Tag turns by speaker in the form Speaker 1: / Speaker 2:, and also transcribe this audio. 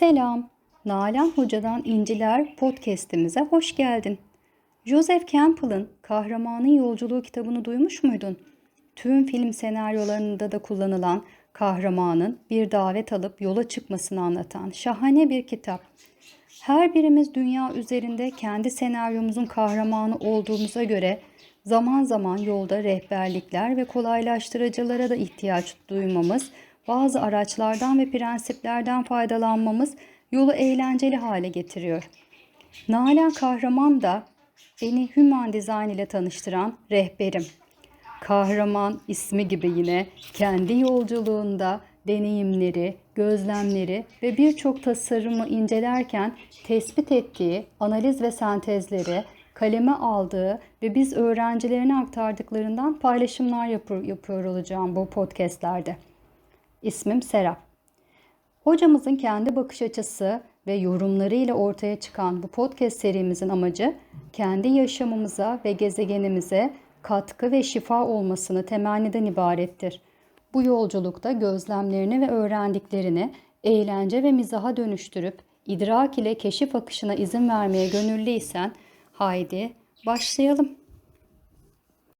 Speaker 1: Selam, Nalan Hoca'dan İnciler podcast'imize hoş geldin. Joseph Campbell'ın Kahramanın Yolculuğu kitabını duymuş muydun? Tüm film senaryolarında da kullanılan kahramanın bir davet alıp yola çıkmasını anlatan şahane bir kitap. Her birimiz dünya üzerinde kendi senaryomuzun kahramanı olduğumuza göre zaman zaman yolda rehberlikler ve kolaylaştırıcılara da ihtiyaç duymamız, bazı araçlardan ve prensiplerden faydalanmamız yolu eğlenceli hale getiriyor. Nalan Kahraman da beni Human Design ile tanıştıran rehberim. Kahraman ismi gibi yine kendi yolculuğunda deneyimleri, gözlemleri ve birçok tasarımı incelerken tespit ettiği analiz ve sentezleri kaleme aldığı ve biz öğrencilerine aktardıklarından paylaşımlar yapıyor, yapıyor olacağım bu podcastlerde. İsmim Serap. Hocamızın kendi bakış açısı ve yorumlarıyla ortaya çıkan bu podcast serimizin amacı kendi yaşamımıza ve gezegenimize katkı ve şifa olmasını temenniden ibarettir. Bu yolculukta gözlemlerini ve öğrendiklerini eğlence ve mizaha dönüştürüp idrak ile keşif akışına izin vermeye gönüllüysen haydi başlayalım.